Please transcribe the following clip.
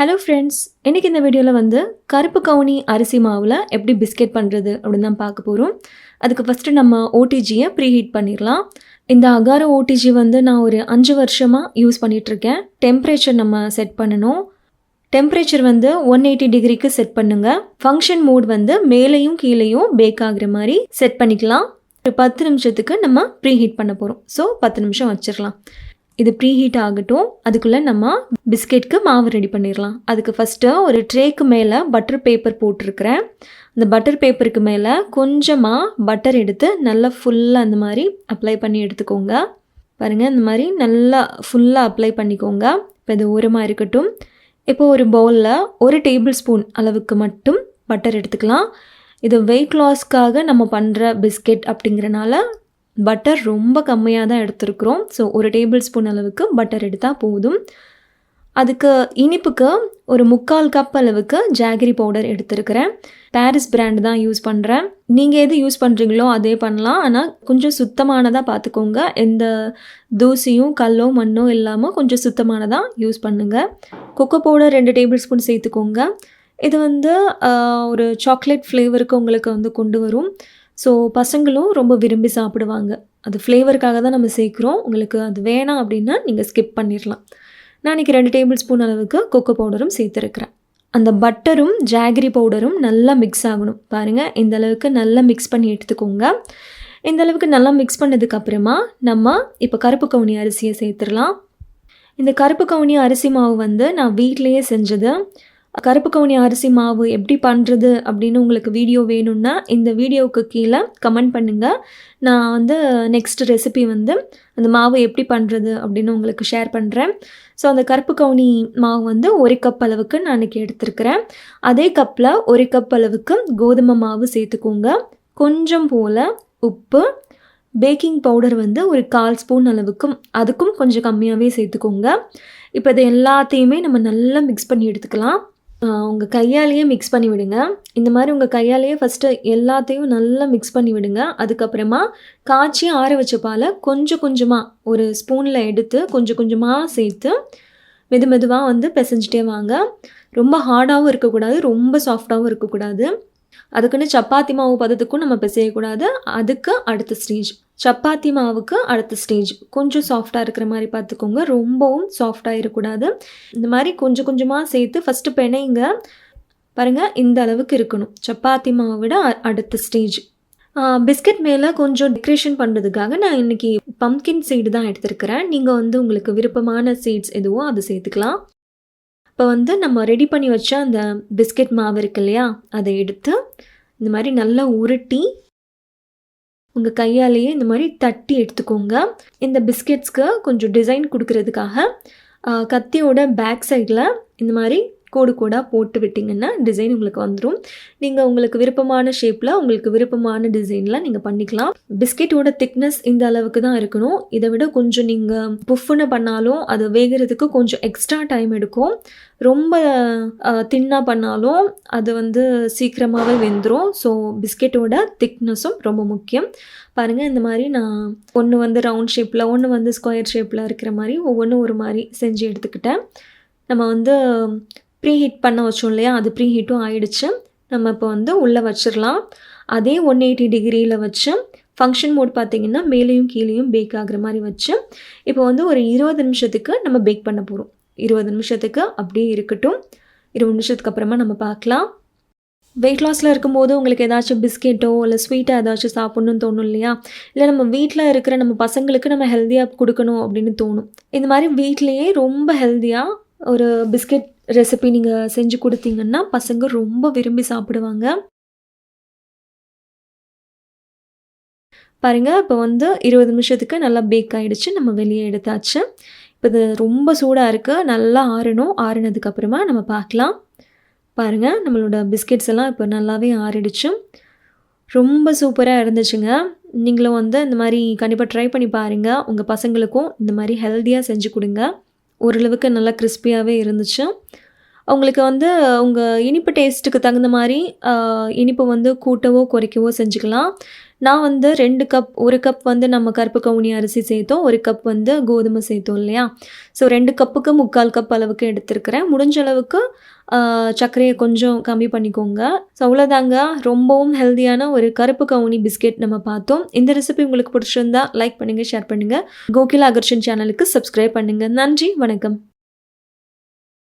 Hello friends இன்றைக்கி இந்த வீடியோவில் வந்து கருப்பு கவுனி அரிசி மாவில் எப்படி பிஸ்கெட் பண்ணுறது அப்படின்னு தான் பார்க்க போகிறோம் அதுக்கு ஃபஸ்ட்டு நம்ம ஓடிஜியை ப்ரீஹீட் பண்ணிடலாம். இந்த அகார ஓடிஜி வந்து நான் ஒரு அஞ்சு வருஷமாக யூஸ் பண்ணிகிட்ருக்கேன் டெம்பரேச்சர் நம்ம செட் பண்ணணும். டெம்பரேச்சர் வந்து ஒன் எயிட்டி டிகிரிக்கு செட் பண்ணுங்கள் ஃபங்க்ஷன் மோட் வந்து மேலேயும் கீழேயும் பேக் ஆகுற மாதிரி செட் பண்ணிக்கலாம். ஒரு பத்து நிமிஷத்துக்கு நம்ம ப்ரீஹீட் பண்ண போகிறோம் ஸோ பத்து நிமிஷம் வச்சிடலாம். இது ப்ரீஹீட் ஆகட்டும் அதுக்குள்ளே நம்ம பிஸ்கெட்க்கு மாவு ரெடி பண்ணிடலாம். அதுக்கு ஃபஸ்ட்டு ஒரு ட்ரேக்கு மேலே பட்டர் பேப்பர் போட்டிருக்கிறேன். அந்த பட்டர் பேப்பருக்கு மேலே கொஞ்சமாக பட்டர் எடுத்து நல்லா ஃபுல்லாக அந்த மாதிரி அப்ளை பண்ணி எடுத்துக்கோங்க. பாருங்கள் இந்த மாதிரி நல்லா ஃபுல்லாக அப்ளை பண்ணிக்கோங்க. இப்போ இது ஓரமாக இருக்கட்டும். இப்போ ஒரு பவுலில் ஒரு டேபிள் ஸ்பூன் அளவுக்கு மட்டும் பட்டர் எடுத்துக்கலாம். இது வெயிட் லாஸ்க்காக நம்ம பண்ணுற பிஸ்கெட் அப்படிங்கிறனால பட்டர் ரொம்ப கம்மியாக தான் எடுத்துருக்குறோம். ஸோ ஒரு டேபிள் ஸ்பூன் அளவுக்கு பட்டர் எடுத்தால் போதும். அதுக்கு இனிப்புக்கு ஒரு முக்கால் கப் அளவுக்கு ஜாகிரி பவுடர் எடுத்துருக்கிறேன். பாரிஸ் பிராண்ட் தான் யூஸ் பண்ணுறேன் நீங்கள் எது யூஸ் பண்ணுறீங்களோ அதே பண்ணலாம். ஆனால் கொஞ்சம் சுத்தமானதாக பார்த்துக்கோங்க எந்த தூசியும் கல்லோ மண்ணோ இல்லாமல் கொஞ்சம் சுத்தமானதாக யூஸ் பண்ணுங்கள் கொக்கோ பவுடர் ரெண்டு டேபிள் ஸ்பூன் சேர்த்துக்கோங்க. இது வந்து ஒரு சாக்லேட் ஃப்ளேவருக்கு உங்களுக்கு வந்து கொண்டு வரும். ஸோ பசங்களும் ரொம்ப விரும்பி சாப்பிடுவாங்க. அது ஃப்ளேவருக்காக தான் நம்ம சேர்க்குறோம். உங்களுக்கு அது வேணாம் அப்படின்னா நீங்கள் ஸ்கிப் பண்ணிடலாம் நான் இன்றைக்கி ரெண்டு டேபிள் ஸ்பூன் அளவுக்கு கொக்கோ பவுடரும் சேர்த்துருக்குறேன். அந்த பட்டரும் ஜாகரி பவுடரும் நல்லா மிக்ஸ் ஆகணும். பாருங்கள் இந்த அளவுக்கு நல்லா மிக்ஸ் பண்ணி எடுத்துக்கோங்க. இந்த அளவுக்கு நல்லா மிக்ஸ் பண்ணதுக்கப்புறமா நம்ம இப்போ கருப்பு கவுனி அரிசியை சேர்த்துடலாம் இந்த கருப்பு கவுனி அரிசி மாவு வந்து நான் வீட்டிலேயே செஞ்சது. கருப்பு கவுனி அரிசி மாவு எப்படி பண்ணுறது அப்படின்னு உங்களுக்கு வீடியோ வேணும்னா இந்த வீடியோவுக்கு கீழே கமெண்ட் பண்ணுங்கள் நான் வந்து நெக்ஸ்ட் ரெசிபி வந்து அந்த மாவு எப்படி பண்ணுறது அப்படின்னு உங்களுக்கு ஷேர் பண்ணுறேன் ஸோ அந்த கருப்பு கவுனி மாவு வந்து ஒரு கப் அளவுக்கு நான் இன்றைக்கி எடுத்துருக்கிறேன். அதே கப்பில் ஒரு கப் அளவுக்கு கோதுமை மாவு சேர்த்துக்கோங்க. கொஞ்சம் போல் உப்பு. பேக்கிங் பவுடர் வந்து ஒரு கால் ஸ்பூன் அளவுக்கும் அதுக்கும் கொஞ்சம் கம்மியாகவே சேர்த்துக்கோங்க. இப்போ இது எல்லாத்தையுமே நம்ம நல்லா மிக்ஸ் பண்ணி எடுத்துக்கலாம். உங்கள் கையாலேயே மிக்ஸ் பண்ணி விடுங்க இந்த மாதிரி உங்கள் கையாலேயே ஃபஸ்ட்டு எல்லாத்தையும் நல்லா மிக்ஸ் பண்ணி விடுங்க அதுக்கப்புறமா காய்ச்சி ஆற வச்ச பாலை கொஞ்சம் கொஞ்சமாக ஒரு ஸ்பூனில் எடுத்து கொஞ்சம் கொஞ்சமாக சேர்த்து மெது மெதுவாக வந்து பிசைஞ்சிட்டே வாங்க. ரொம்ப ஹார்டாகவும் இருக்கக்கூடாது ரொம்ப சாஃப்டாகவும் இருக்கக்கூடாது. அதுக்குன்னு சப்பாத்தி மாவு பதத்துக்கும் நம்ம பிசையக்கூடாது. அதுக்கு அடுத்த ஸ்டேஜ் சப்பாத்தி மாவுக்கு அடுத்த ஸ்டேஜ் கொஞ்சம் சாஃப்டாக இருக்கிற மாதிரி பார்த்துக்கோங்க. ரொம்பவும் சாஃப்டாக இருக்கக்கூடாது. இந்த மாதிரி கொஞ்சம் கொஞ்சமாக சேர்த்து ஃபஸ்ட்டு பிணைங்க. பாருங்கள் இந்த அளவுக்கு இருக்கணும். சப்பாத்தி மாவை விட அ- அடுத்த ஸ்டேஜ் பிஸ்கட் மேலே கொஞ்சம் டெக்ரேஷன் பண்ணுறதுக்காக நான் இன்றைக்கி பம்கின் சீடு தான் எடுத்திருக்கிறேன். நீங்கள் வந்து உங்களுக்கு விருப்பமான சீட்ஸ் எதுவோ அதை சேர்த்துக்கலாம். இப்போ வந்து நம்ம ரெடி பண்ணி வச்ச அந்த பிஸ்கட் மாவு இருக்கு இல்லையா? அதை எடுத்து இந்த மாதிரி நல்லா உருட்டி உங்கள் கையாலேயே இந்த மாதிரி தட்டி எடுத்துக்கோங்க. இந்த பிஸ்கெட்ஸ்க்கு கொஞ்சம் டிசைன் கொடுக்கறதுக்காக கத்தியோட பேக் சைடில் இந்த மாதிரி கோடு கோடாக போட்டு விட்டிங்கன்னா டிசைன் உங்களுக்கு வந்துடும் நீங்கள் உங்களுக்கு விருப்பமான ஷேப்பில் உங்களுக்கு விருப்பமான டிசைனில் நீங்கள் பண்ணிக்கலாம். பிஸ்கெட்டோட திக்னஸ் இந்த அளவுக்கு தான் இருக்கணும். இதை விட கொஞ்சம் நீங்கள் புஃப்னு பண்ணாலும் அது வேகிறதுக்கு கொஞ்சம் எக்ஸ்ட்ரா டைம் எடுக்கும். ரொம்ப தின்னாக பண்ணாலும் அது வந்து சீக்கிரமாகவே வெந்துடும் ஸோ பிஸ்கெட்டோட திக்னஸும் ரொம்ப முக்கியம். பாருங்கள் இந்த மாதிரி நான் ஒன்று வந்து ரவுண்ட் ஷேப்பில் ஒன்று வந்து ஸ்கொயர் ஷேப்பில் இருக்கிற மாதிரி ஒவ்வொன்றும் ஒரு மாதிரி செஞ்சு எடுத்துக்கிட்டேன். நம்ம வந்து ப்ரீ ஹீட் பண்ண வச்சோம் இல்லையா? அது ப்ரீ ஹீட்டும் ஆயிடுச்சு. நம்ம இப்போ வந்து உள்ளே வச்சிடலாம். அதே ஒன் எயிட்டி டிகிரியில் வச்சு ஃபங்க்ஷன் மோட் பார்த்திங்கன்னா மேலேயும் கீழேயும் பேக் ஆகுற மாதிரி வச்சு இப்போ வந்து ஒரு இருபது நிமிஷத்துக்கு நம்ம பேக் பண்ண போகிறோம் இருபது நிமிஷத்துக்கு அப்படியே இருக்கட்டும். இருபது நிமிஷத்துக்கு அப்புறமா நம்ம பார்க்கலாம். வெயிட் லாஸில் இருக்கும்போது உங்களுக்கு ஏதாச்சும் பிஸ்கெட்டோ இல்லை ஸ்வீட்டாக ஏதாச்சும் சாப்பிட்ணுன்னு தோணும் இல்லையா? இல்லை நம்ம வீட்டில் இருக்கிற நம்ம பசங்களுக்கு நம்ம ஹெல்த்தியாக கொடுக்கணும் அப்படின்னு தோணும். இந்த மாதிரி வீட்லேயே ரொம்ப ஹெல்த்தியாக ஒரு பிஸ்கெட் ரெசிபி நீங்கள் செஞ்சு கொடுத்தீங்கன்னா பசங்க ரொம்ப விரும்பி சாப்பிடுவாங்க. பாருங்கள் இப்போ வந்து இருபது நிமிஷத்துக்கு நல்லா பேக் ஆகிடுச்சு நம்ம வெளியே எடுத்தாச்சு. இப்போ இது ரொம்ப சூடாக இருக்குது நல்லா ஆறணும். ஆறினதுக்கப்புறமா நம்ம பார்க்கலாம். பாருங்கள் நம்மளோட பிஸ்கெட்ஸ் எல்லாம் இப்போ நல்லாவே ஆறிடுச்சு. ரொம்ப சூப்பராக இருந்துச்சுங்க. நீங்களும் வந்து இந்த மாதிரி கண்டிப்பாக ட்ரை பண்ணி பாருங்கள் உங்கள் பசங்களுக்கும் இந்த மாதிரி ஹெல்த்தியாக செஞ்சு கொடுங்க. ஓரளவுக்கு நல்லா கிறிஸ்பியாகவே இருந்துச்சு. உங்களுக்கு வந்து உங்கள் இனிப்பு டேஸ்ட்டுக்கு தகுந்த மாதிரி இனிப்பு வந்து கூட்டவோ குறைக்கவோ செஞ்சுக்கலாம். நான் வந்து ரெண்டு கப் ஒரு கப் வந்து நம்ம கருப்பு கவுனி அரிசி சேர்த்தோம். ஒரு கப் வந்து கோதுமை சேர்த்தோம் இல்லையா? ஸோ ரெண்டு கப்புக்கு 3/4 கப் அளவுக்கு எடுத்துருக்கிறேன் முடிஞ்ச அளவுக்கு சர்க்கரையை கொஞ்சம் கம்மி பண்ணிக்கோங்க. ஸோ அவ்வளோதாங்க. ரொம்பவும் ஹெல்தியான ஒரு கருப்பு கவுனி பிஸ்கெட் நம்ம பார்த்தோம். இந்த ரெசிபி உங்களுக்கு பிடிச்சிருந்தா லைக் பண்ணுங்கள் ஷேர் பண்ணுங்க. கோகிலா அகர்ஷன் சேனலுக்கு சப்ஸ்கிரைப் பண்ணுங்கள் நன்றி, வணக்கம்.